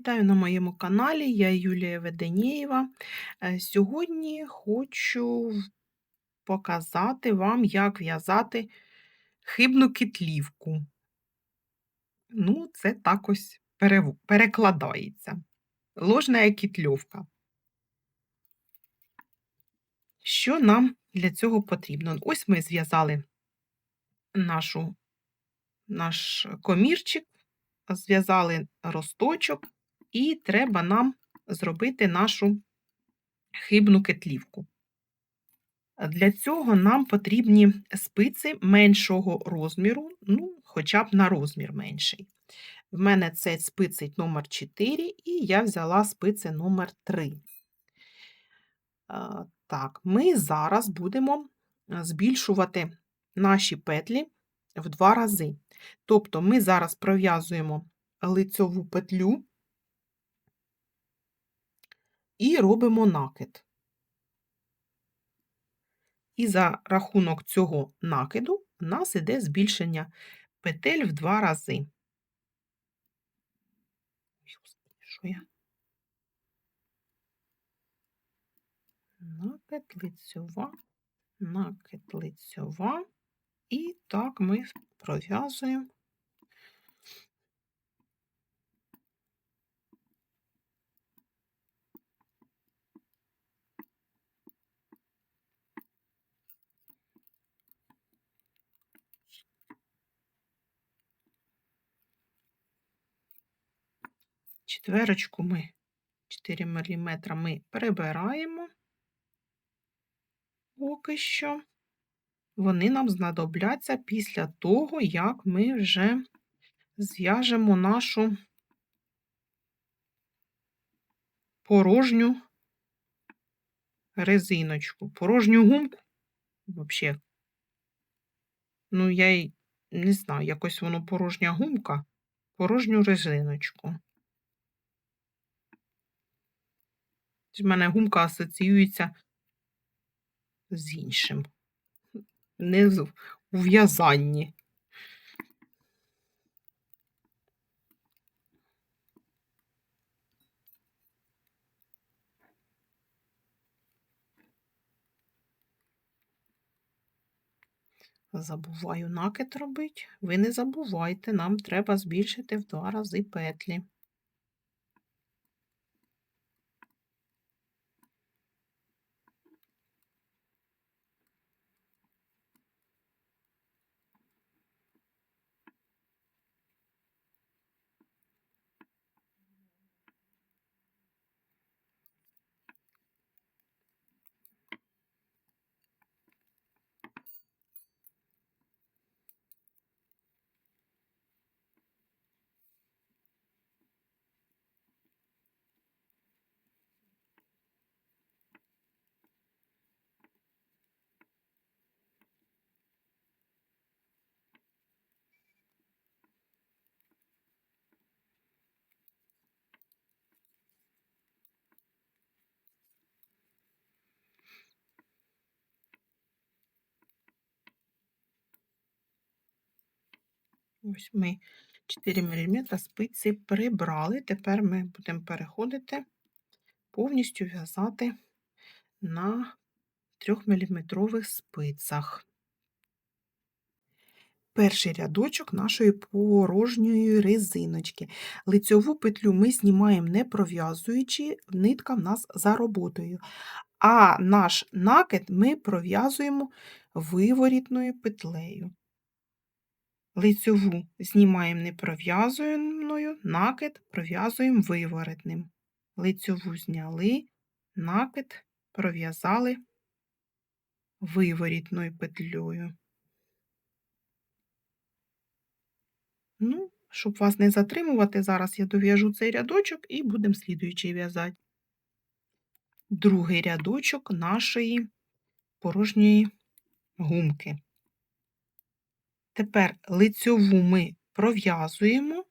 Вітаю на моєму каналі, я Юлія Веденєєва. Е, Сьогодні хочу показати вам, як в'язати хибну китлівку. Ну, це так ось перекладається. Ложна кітльовка. Що нам для цього потрібно? Ось ми зв'язали нашу, наш комірчик, зв'язали росточок, і треба нам зробити нашу хибну кетлівку. Для цього нам потрібні спиці меншого розміру, ну, хоча б на розмір менший. В мене це спиці номер 4 і я взяла спиці номер 3. Так, ми зараз будемо збільшувати наші петлі в два рази. Тобто ми зараз пров'язуємо лицьову петлю і робимо накид. І за рахунок цього накиду у нас іде збільшення петель в два рази. Накид, лицьова, накид, лицьова. І так ми пров'язуємо четверочку ми 4 мм ми прибираємо поки що. Вони нам знадобляться після того, як ми вже зв'яжемо нашу порожню резиночку, порожню гумку. Взагалі, ну, я й не знаю, якось воно порожня гумка, порожню резиночку. В мене гумка асоціюється з іншим, не з- у в'язанні. Забуваю накид робити. Ви не забувайте, нам треба збільшити в два рази петлі. Ось ми 4 мм спиці прибрали. Тепер ми будемо переходити повністю в'язати на 3-мм спицях. Перший рядочок нашої порожньої резиночки. Лицьову петлю ми знімаємо не пров'язуючи, нитка в нас за роботою. А наш накид ми пров'язуємо виворітною петлею. Лицьову знімаємо не пров'язуваною, накид пров'язуємо виворотним. Лицьову зняли, накид пров'язали виворітною петлею. Ну, щоб вас не затримувати, зараз я дов'яжу цей рядочок і будемо слідуючий в'язати. Другий рядочок нашої порожньої гумки. Тепер лицьову ми пров'язуємо,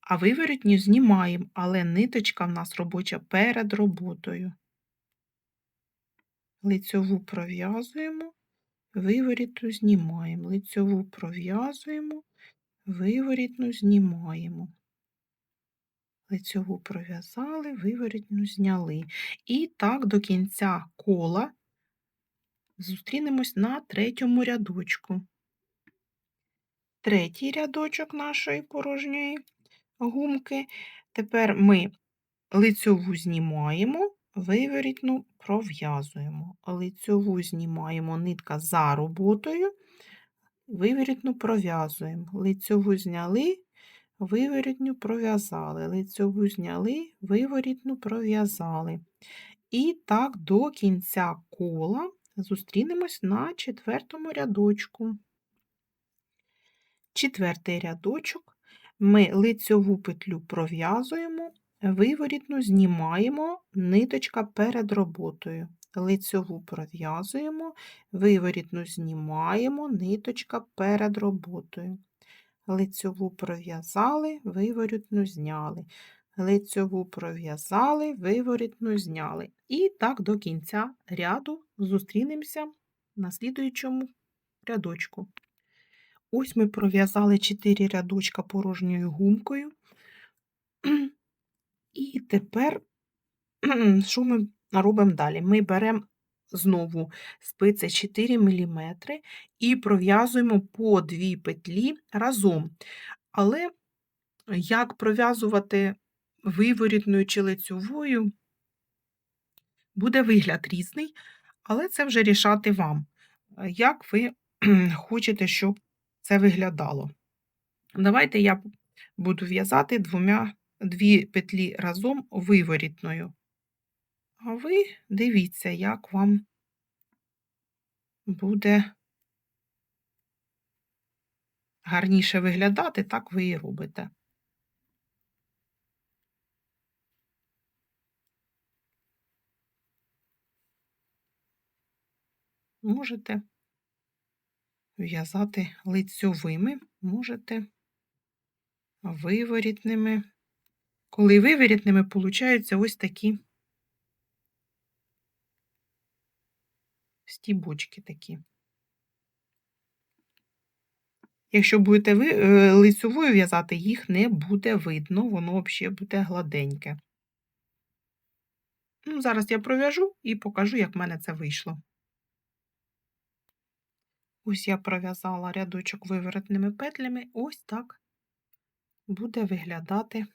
а виворотню знімаємо, але ниточка в нас робоча перед роботою. Лицьову пров'язуємо, виворітну знімаємо, лицьову пров'язуємо, виворітну знімаємо. лицьову пров'язали, виворітню зняли. І так до кінця кола зустрінемось на третьому рядочку. Третій рядочок нашої порожньої гумки. Тепер ми лицьову знімаємо, виворітну пров'язуємо. Лицьову знімаємо нитка за роботою, виворітну пров'язуємо. Лицьову зняли, виворітню пров'язали, лицьову зняли, виворітну пров'язали. І так до кінця кола зустрінемось на четвертому рядочку. Четвертий рядочок ми лицьову петлю пров'язуємо, виворітну знімаємо, ниточка перед роботою. Лицьову пров'язуємо, виворітну знімаємо, ниточка перед роботою. Лицьову пров'язали, виворітну зняли. Лицьову пров'язали, виворітну зняли. І так до кінця ряду зустрінемося на слідуючому рядочку. Ось ми пров'язали 4 рядочка порожньою гумкою. І тепер, що ми робимо далі? Ми беремо знову спиці 4 мм і пров'язуємо по 2 петлі разом. Але як пров'язувати виворітною чи лицьовою, буде вигляд різний, але це вже рішати вам, як ви хочете, щоб це виглядало. Давайте я буду в'язати двома дві петлі разом виворітною. А ви дивіться, як вам буде гарніше виглядати, так ви і робите. Можете в'язати лицьовими, можете виворітними. Коли виворітними, получаються ось такі стібочки такі. Якщо будете ви е, лицьовою в'язати, їх не буде видно, воно взагалі буде гладеньке. Ну, Зараз я пров'яжу і покажу, як в мене це вийшло. Ось я пров'язала рядочок виворотними петлями, ось так буде виглядати.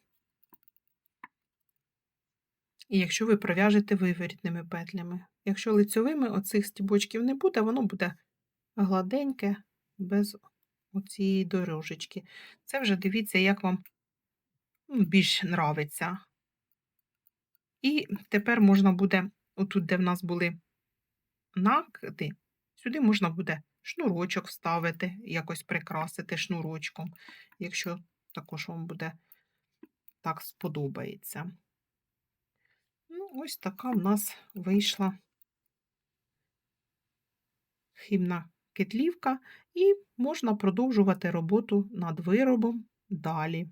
І якщо ви пров'яжете виворітними петлями. Якщо лицьовими оцих стібочків не буде, воно буде гладеньке, без оцієї дорожечки. Це вже дивіться, як вам ну, більш нравиться. І тепер можна буде, отут, де в нас були накиди, сюди можна буде шнурочок вставити, якось прикрасити шнурочком, якщо також вам буде так сподобається. Ну, ось така в нас вийшла хімна кетлівка, і можна продовжувати роботу над виробом далі.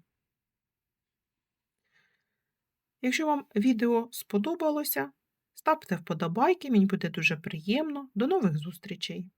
Якщо вам відео сподобалося, ставте вподобайки, мені буде дуже приємно. До нових зустрічей!